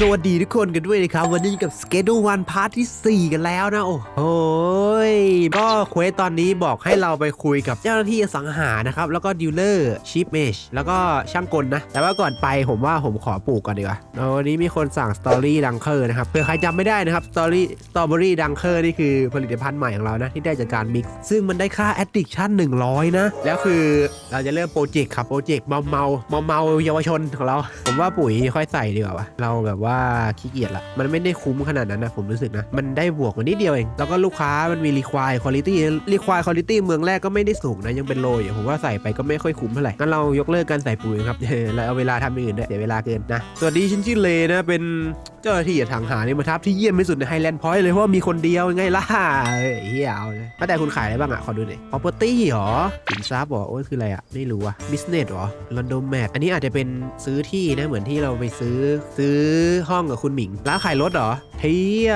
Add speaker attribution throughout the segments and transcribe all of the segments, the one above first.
Speaker 1: สวัสดีทุกคนกันด้วยนะครับ วันนี้กับ Schedule One Part ที่ 4 กันแล้วนะ โอ้โหก็เควสตอนนี้บอกให้เราไปคุยกับเจ้าหน้าที่สังหานะครับ แล้วก็ดีลเลอร์ชิปเมชแล้วก็ช่างกลนะ แต่ว่าก่อนไปผมว่าผมขอปลูกก่อนดีกว่าวันนี้มีคนสั่งสตอรี่ดังเคอร์นะครับเผื่อใครจำไม่ได้นะครับสตอรี่สตรอเบอรี่ดังเคอร์นี่คือผลิตภัณฑ์ใหม่ของเรานะที่ได้จากการมิกซ์ซึ่งมันได้ค่า addiction 100 นะ แล้วคือเราจะเริ่มโปรเจกต์ครับโปรเจกต์เมาเมาเมาเมาเยาวชนของเรา ผมว่าปุ๋ยค่อยใส่ดีกว่าเราแบบว่าขี้เกียจละมันไม่ได้คุ้มขนาดนั้นนะผมรู้สึกนะ มันได้บวกมานิดเดียวเอง แล้วก็ลูกค้ามันมีรีควายคุณ i t y รีควายคุณ i t y เมืองแรกก็ไม่ได้สูงนะ ยังเป็นโลอยู่ผมว่าใส่ไปก็ไม่ค่อยคุ้มเท่าไหร่งั้นเรายกเลิกการใส่ปุ๋ยครับแล้วเอาเวลาทำอย่างอื่นด้วยเดี๋ยวเวลาเกินนะสวัสดีชินชิเลนะเป็นเจ้าหน้าที่ทางหานี่มาทับที่เยี่ยมที่สุดในไฮแลนด์พอยต์เลยเพราะมีคนเดียวไงล่ะเฮียเอาเลยแต่คุณขายอะไรบ้างอะขอดูหน่อย property เหรอสินทรัพย์หรอโอ้ยคืออะไรอะไม่รู้อะ business หรอ London map อันนี้อาจจะเป็นซื้อที่นะเหมือนที่เราไปซื้อซื้อห้องกับคุณหมิงร้านขายรถเหรอเฮีย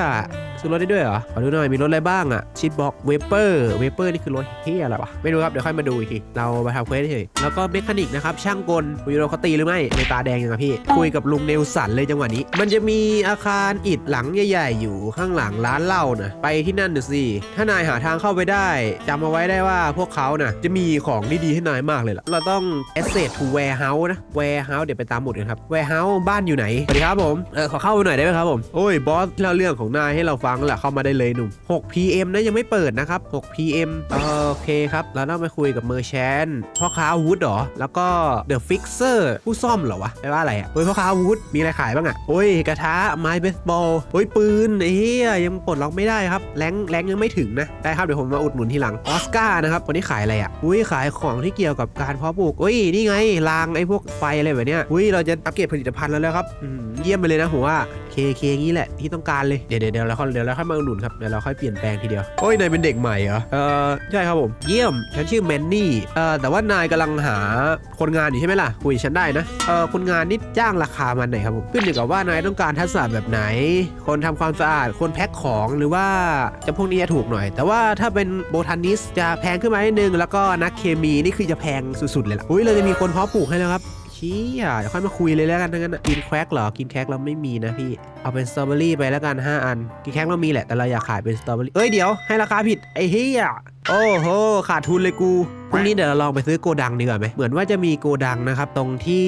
Speaker 1: ซื้อรถได้ด้วยเหรอ ขอดูหน่อย มีรถอะไรบ้างอะชิปบ็อกเวเปอร์ เวเปอร์นี่คือรถเฮียอะไรวะ ไม่รู้ครับ เดี๋ยวค่อยมาดูอีกที เรามาทำเควสเฉยแล้วก็เมคานิกนะครับ ช่างกลคุยโรเขาตีหรือไม่ ในตาแดงยังไงพี่ คุยกับลุงเนลสันเลยจังหวะนี้ มันจะมีอาคารอิฐหลังใหญ่ ๆ อยู่ข้างหลังร้านเหล้านะไปที่นั่นดูสิ ถ้านายหาทางเข้าไปได้จำเอาไว้ได้ว่าพวกเขานะจะมีของดีๆให้นายมากเลยล่ะ เราต้อง asset to warehouse นะ warehouse เดี๋ยวไปตามหมดกันครับ warehouse บ้านอยู่ไหน สวัสดีครับผม เออขอเข้าไปหน่อยได้ไหมครับผม โอ้ยบอสเล่าเรื่องของนายให้เราฟังแหละเข้ามาได้เลยหนุ่ม 6 PM นะยังไม่เปิดนะครับ 6 PM โอเคครับ เราต้องไปคุยกับเมอร์แชนพ่อค้าอาวุธเหรอ แล้วก็ The Fixer ผู้ซ่อมเหรอวะแปลว่าอะไรอะเฮ้ยพ่อค้าอาวุธมีอะไรขายบ้างอะโอ้ยกระทะไม้เบสบอลโอ้ยปืนเหี้ยยังปลดล็อกไม่ได้ครับแรงแรงยังไม่ถึงนะได้ครับเดี๋ยวผมมาอุดหนุนทีหลังออสการ์นะครับคนนี้ขายอะไรอะอุ้ยขายของที่เกี่ยวกับการเพาะปลูกอุ้ยนี่ไงรางไอ้พวกไฟอะไรแบบเนี้ยอุ้ยเราจะอัปเกรดผลิตภัณฑ์แล้วแล้วครับเยี่ยมไปเลยนะผมว่าเคเคงี้แหละที่ต้องการเลย เดี๋ยวเดี๋ยวเดี๋ยวเราค่อยเดี๋ยวเราค่อยมาอุดหนุนครับ เดี๋ยวเราค่อยเปลี่ยนแปลงทีเดียว โอ้ยนายเป็นเด็กใหม่เหรอ เออใช่ครับผม เยี่ยม ฉันชื่อแมนนี่ เออแต่ว่านายกำลังหาคนงานอยู่ใช่ไหมล่ะ คุยกับฉันได้นะ เออคนงานนี่จ้างราคามันไหนครับผม ขึ้นอยู่กับว่านายต้องการทักษะแบบไหน คนทำความสะอาด คนแพ็คของ หรือว่าจะพวกนี้จะถูกหน่อย แต่ว่าถ้าเป็นโบทานิสจะแพงขึ้นมานิดนึงแล้วก็นักเคมีนี่คือจะแพงสุดๆเลยล่ะ อุ้ยเราจะมีคนเพาะปลูกให้แล้วครับ เชี่ยเดี๋ยวค่อยมาคุยเลยแล้วกันทั้งนั้นนะกินแครกเหรอกินแควกเราไม่มีนะพี่เอาเป็นสตรอเบอรี่ไปแล้วกัน5อันกินแควกเรามีแหละแต่เราอยากขายเป็นสตรอเบอรี่เอ้ยเดี๋ยวให้ราคาผิดไอ้เฮีย โอ้โห ขาดทุนเลยกู พรุ่งนี้เดี๋ยวเราลองไปซื้อโกดังดีกว่าไหม เหมือนว่าจะมีโกดังนะครับ ตรงที่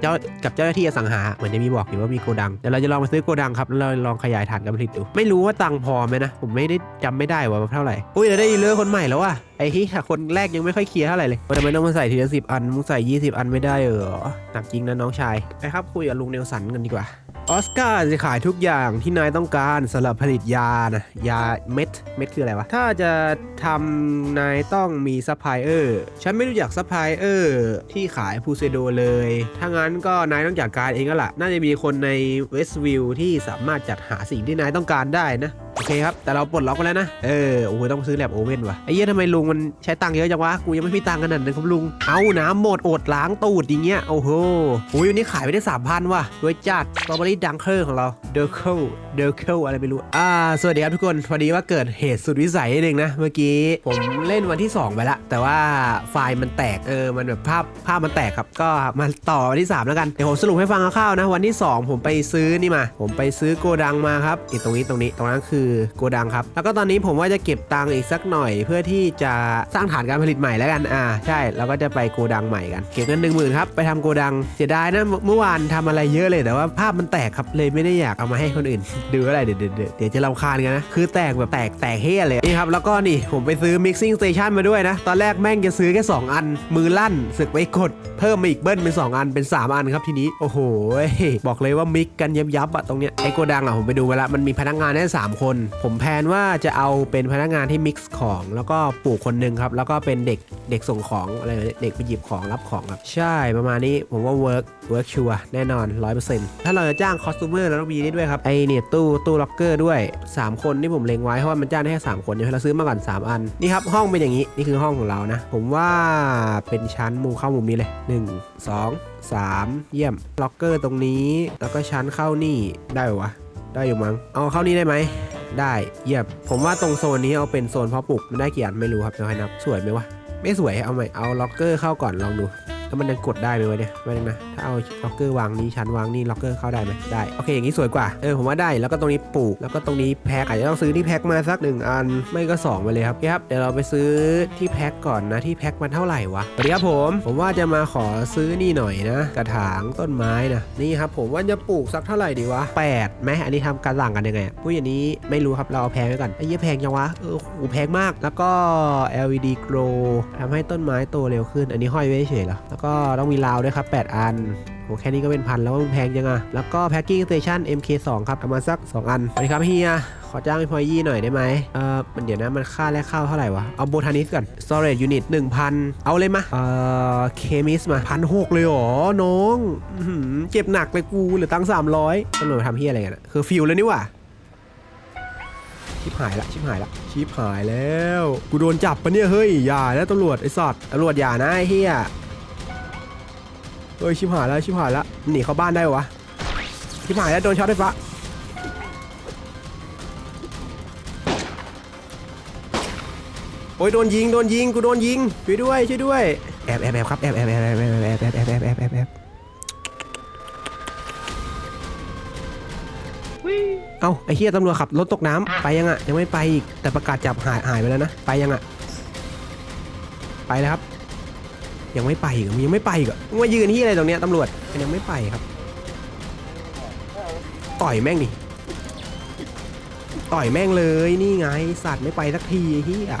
Speaker 1: เจ้ากับเจ้าหน้าที่อสังหา เหมือนจะมีบอกอยู่ว่ามีโกดัง เดี๋ยวเราจะลองไปซื้อโกดังครับ แล้วเราลองขยายฐานการผลิตดู ไม่รู้ว่าตังค์พอไหมนะ ผมไม่ได้จำไม่ได้ว่าเท่าไหร่ อุ้ยเราได้ดีลเลอร์คนใหม่แล้วว่ะ ไอ้ที่คนแรกยังไม่ค่อยเคลียร์เท่าไหร่เลยว่าทำไมต้องมาใส่ทีละสิบอัน มึงใส่ 20 อันไม่ได้เหรอ หนักจริงนะน้องชาย ไปครับคุยกับลุงเนลสันกันดีกว่า ออสการ์จะขายทุกอย่างที่นายต้องการสำหรับผลิตยานะยาเม็ดเม็ดคืออะไรวะ ถ้าจะทำนายต้องมีซัพพลายเออร์ฉันไม่รู้จักซัพพลายเออร์ที่ขายพูเซโดเลย ถ้างั้นก็นายต้องจัดการเองก็ล่ะน่าจะมีคนในเวสต์วิวที่สามารถจัดหาสิ่งที่นายต้องการได้นะ อเคครับ แต่เราปลดล็อกไปแล้วนะ เออ โอ้โห ต้องซื้อแลบโอเว่นว่ะ ไอ้เหี้ยทำไมลุงมันใช้ตังค์เยอะจังวะ กูยังไม่มีตังค์ขนาดนั้นครับลุง เอาน้ำหมดอดล้างตูดอย่างเงี้ย โอ้โหอุ้ยวันนี้ขายไปได้สามพันว่ะด้วยจัดสตรอเบอรี่ดังเคอร์ของเรา เดอร์เคิล เดอร์เคิลอะไรไม่รู้ อ่า สวัสดีครับทุกคน พอดีว่าเกิดเหตุสุดวิสัยนิดนึงนะ เมื่อกี้ผมเล่นวันที่ 2 ไปละ แต่ว่าไฟล์มันแตก เออ มันแบบภาพภาพมันแตกครับ ก็มาต่อวันที่ 3 แล้วกัน เดี๋ยวผมสรุปให้ฟังคร่าวๆนะ วันที่ 2 ผมไปซื้อนี่มา ผมไปซื้อโกดังมาครับอีตรงนี้ตรงนี้ตรงนั้นคือโกดังครับ แล้วก็ตอนนี้ผมว่าจะเก็บตังค์อีกสักหน่อย เพื่อที่จะสร้างฐานการผลิตใหม่แล้วกันอ่าใช่แล้วก็จะไปโกดังใหม่กัน เก็บเงินหนึ่งหมื่นครับไปทำโกดังเสียดายนะเมื่อวานทำอะไรเยอะเลยแต่ว่าภาพมันแตกครับเลยไม่ได้อยากเอามาให้คนอื่น ดูอะไรเดี๋ยวเดี๋ยวเดี๋ยวจะรำคาญกันนะคือแตกแบบแตกแตกเฮียเลยนี่ครับแล้วก็นี่ผมไปซื้อ mixing station มาด้วยนะ ตอนแรกแม่งจะซื้อแค่2อัน มือลั่นสึกไปกด เพิ่มมาอีกเบิ้ลเป็น 2 อันเป็น 3 อันครับทีนี้ โอ้โห บอกเลยว่ามิกกันยับยับๆอะตรงเนี้ยไอโกดังอะผมไปดูมาล้วมันมีพนักงานได้3คนผมแพนว่าจะเอาเป็นพนักงานที่มิกซ์ของ แล้วก็ปลูกคนหนึ่งครับ แล้วก็เป็นเด็กเด็กส่งของอะไรเด็กไปหยิบของรับของครับ ใช่ประมาณนี้ผมว่าเวิร์กเวิร์กชัวแน่นอน100%ถ้าเราจะจ้างคอสตูเมอร์เราต้องมีนี่ด้วยครับไอเนี่ยตู้ตู้ล็อกเกอร์ด้วย 3 คนที่ผมเล็งไว้เพราะว่ามันจ้างได้แค่3คนเดี๋ยวเราซื้อมาก่อน 3 อันนี่ครับห้องเป็นอย่างนี้นี่คือห้องของเรานะ ผมว่าเป็นชั้นมุมเข้ามุมนี้เลย 1 2 3 เยี่ยมล็อกเกอร์ตรงนี้ แล้วก็ชั้นเข้านี่ได้ปะวะได้อยู่มั้งเอาเข้านี่ได้ไหม ได้เยี่ยมผมว่าตรงโซนนี้เอาเป็นโซนเพาะปลูกมันได้กี่อันไม่รู้ครับเดี๋ยวให้นับสวยไหมวะไม่สวยเอาใหม่เอาล็อกเกอร์เข้าก่อนลองดู แล้วมันยังกดได้ไหมวะเนี่ยไม่ได้นะ ถ้าเอาล็อกเกอร์วางนี้ชั้นวางนี่ล็อกเกอร์เข้าได้ไหมได้ โอเค อย่างนี้สวยกว่า เออ ผมว่าได้ แล้วก็ตรงนี้ปลูก แล้วก็ตรงนี้แพ็คอาจจะต้องซื้อที่แพ็คมาสักหนึ่งอัน ไม่ก็สองไปเลยครับครับ เดี๋ยวเราไปซื้อที่แพ็คก่อนนะ ที่แพ็คมันเท่าไหร่วะสวัสดีครับผม ผมว่าจะมาขอซื้อนี่หน่อยนะ กระถางต้นไม้นะ นี่ครับผมว่าจะปลูกสักเท่าไหร่ดีวะแปดไหมอันนี้ทำการต่างกันยังไงอะผู้อย่างนี้ไม่รู้ครับ เราเอาแพงไว้ก่อนไอ้เหี้ยแพงจังวะ เออโหแพงมาก แล้วก็ LED glow ทำให้ต้นไม้โตเร็วขึ้น อันนี้ห้อยไว้เฉยเหรอแล้วก็ต้องมีราวด้วยครับ 8 อันโหแค่นี้ก็เป็นพันแล้วว่ามันแพงจังอะแล้วก็ packing station MK2 ครับเอามาสัก 2 อันสวัสดีครับเฮีย ขอจ้างพอยยี่หน่อยได้ไหมเออมันเดี๋ยวนะ มันค่าแรกเข้าเท่าไหร่วะ เอาโบทานิสก่อน storage unit 1,000 เอาเลยมาเอ่อเคมิสมาพันหกเลยเหรอ น้องเจ็บหนักเลยกูเหลือตัง300ตำรวจมาทำเฮียอะไรกันอะคือฟิวแล้วนี่ว่าชิบหายละชิบหายละชิบหายแล้ว กูโดนจับปะเนี่ยเฮ้ยอย่านะตำรวจไอ้สัตว์ตำรวจอย่านะไอ้เฮีย เฮ้ยชิบหายแล้วชิบหายแล้วหนีเข้าบ้านได้วะชิบหายแล้วโดนช็อตไฟฟ้าโอ้ยโดนยิงโดนยิงกูโดนยิงช่วยด้วยช่วยด้วยแอบแอบแอบครับแอบแอบแอบแอบแอบแอบแอบแอบแอบแอบแอบแอบเอ้าไอ้เฮียตำรวจขับรถตกน้ำไปยังอะยังไม่ไปอีกแต่ประกาศจับหายหายไปแล้วนะไปยังอะไปแล้วครับ ยังไม่ไปอีกเหรอมึงยังไม่ไปอีกเหรอมึงมายืนที่อะไรตรงเนี้ยตำรวจมันยังไม่ไปครับ ต่อยแม่งดิต่อยแม่งเลยนี่ไงสัตว์ไม่ไปสักทีเฮีย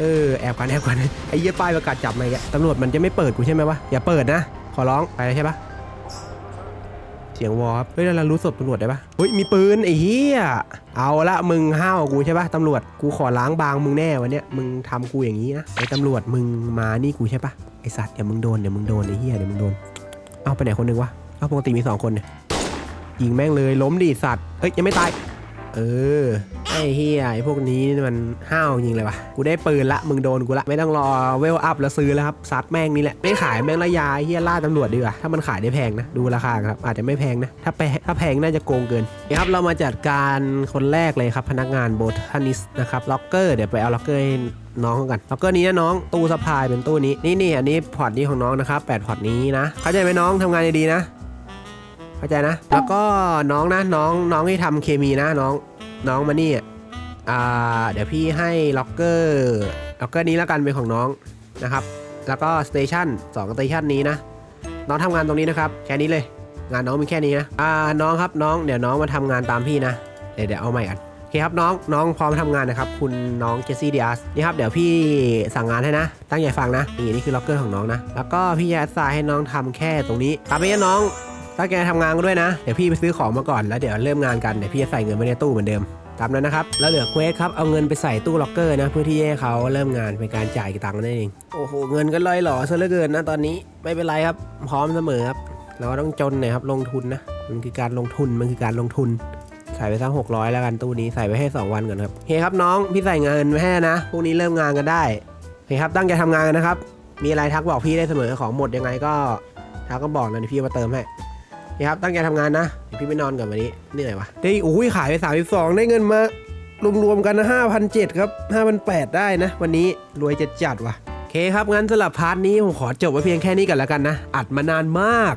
Speaker 1: เออแอบกันแอบกันไอ้เหี้ยป้ายประกาศจับมาแกตำรวจมันจะไม่เปิดกูใช่ไหมวะอย่าเปิดนะ ขอร้องไปเลยใช่ปะ เสียงวอร์ปเฮ้ยเรารู้ศพตำรวจได้ปะเฮ้ยมีปืนไอ้เหี้ยเอาละมึงห้าวกูใช่ปะตำรวจกูขอล้างบางมึงแน่วันเนี้ยมึงทำกูอย่างนี้นะไอ้ตำรวจมึงมานี่กูใช่ปะไอ้สัตว์เดี๋ยวมึงโดนเดี๋ยวมึงโดนไอ้เหี้ยเดี๋ยวมึงโดนเอาไปไหนคนหนึงวะเอาปกติมีสองคนเนี่ยยิงแม่งเลยล้มดิสัตว์เฮ้ยยังไม่ตาย เออ ไอ้เฮียไอ้พวกนี้มันห้าวจริงเลยวะกูได้ปืนละ มึงโดนกูละ ไม่ต้องรอเวลอัพแล้วซื้อแล้วครับ ซัดแม่งนี่แหละ ไม่ขายแม่งละยาเฮียล่าตำรวจดีกว่า ถ้ามันขายได้แพงนะ ดูราคาครับ อาจจะไม่แพงนะ ถ้าแพงถ้าแพงน่าจะโกงเกินนี่ครับ เรามาจัดการคนแรกเลยครับ พนักงานโบทานิสนะครับ ล็อกเกอร์ เดี๋ยวไปเอาล็อกเกอร์ให้น้องเขากันล็อกเกอร์นี้นะน้องตู้สะพายเป็นตู้นี้นี่นี่อันนี้พอร์ตนี้ของน้องนะครับแปดพอร์ตนี้นะ เข้าใจไหมน้องทำงานดีๆนะ เข้าใจนะ แล้วก็น้องนะน้องน้องที่ทำเคมีนะน้องน้องมานี่อะอ่าเดี๋ยวพี่ให้ล็อกเกอร์ล็อกเกอร์นี้แล้วกันเป็นของน้องนะครับ แล้วก็สเตชันสองสเตชันนี้นะน้องทำงานตรงนี้นะครับ แค่นี้เลย งานน้องมีแค่นี้นะอ่าน้องครับน้องเดี๋ยวน้องมาทำงานตามพี่นะ เดี๋ยวเดี๋ยวเอาใหม่กันโอเคครับน้องน้องพร้อมทำงานนะครับ คุณน้องเจสซี่ดิอัสนี่ครับเดี๋ยวพี่สั่งงานให้นะ ตั้งใจฟังนะนี่นี่คือล็อกเกอร์ของน้องนะ แล้วก็พี่จะสายให้น้องทำแค่ตรงนี้ตามไปนะน้อง ถ้าแกทำงานก็ด้วยนะ เดี๋ยวพี่ไปซื้อของมาก่อนแล้วเดี๋ยวเริ่มงานกัน เดี๋ยวพี่จะใส่เงินไว้ในตู้เหมือนเดิม ตามนั้นนะครับ แล้วเหลือเควสครับ เอาเงินไปใส่ตู้ล็อกเกอร์นะ เพื่อที่ให้เขาเริ่มงานเป็นการจ่ายตังค์นั่นเอง โอ้โห เงินก็ลอยหล่อซะเหลือเกินนะตอนนี้ ไม่เป็นไรครับ พร้อมเสมอครับ เราก็ต้องจนหน่อยครับ ลงทุนนะ มันคือการลงทุน มันคือการลงทุน ใส่ไปสักหกร้อยแล้วกันตู้นี้ ใส่ไปให้ 2 วันก่อนครับโอเคครับน้อง พี่ใส่เงินไว้ให้นะ พรุ่งนี้เริ่มงานกันได้โอเคครับ ตั้งใจทำงานกันนะครับ มีอะไรทักบอกพี่ได้เสมอ ของหมดยังไงก็ทักก็บอกนะเดี๋ยวพี่มาเติมให้ นี่ครับตั้งใจทำงานนะเดี๋ยวพี่ไปนอนก่อนวันนี้เหนื่อยวะได้โอ้ยขายไปสามสิบสองได้เงินมารวมๆกันนะห้าพันเจ็ดครับห้าพันแปดได้นะ วันนี้รวยจะจัดว่ะโอเคครับงั้นสำหรับพาร์ทนี้ผมขอจบไว้เพียงแค่นี้ก่อนแล้วกันนะ อัดมานานมาก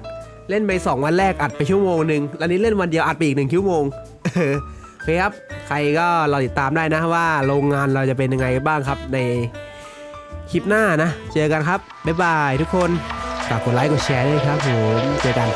Speaker 1: เล่นไป 2 วันแรกอัดไปชั่วโมงหนึ่งแล้วนี้เล่นวันเดียวอัดไปอีกหนึ่งชั่วโมงเออโอเคครับ ใครก็รอติดตามได้นะว่าโรงงานเราจะเป็นยังไงบ้างครับในคลิปหน้านะ เจอกันครับ บ๊ายบายทุกคน ฝากกดไลค์กดแชร์ด้วยครับผม เจอกัน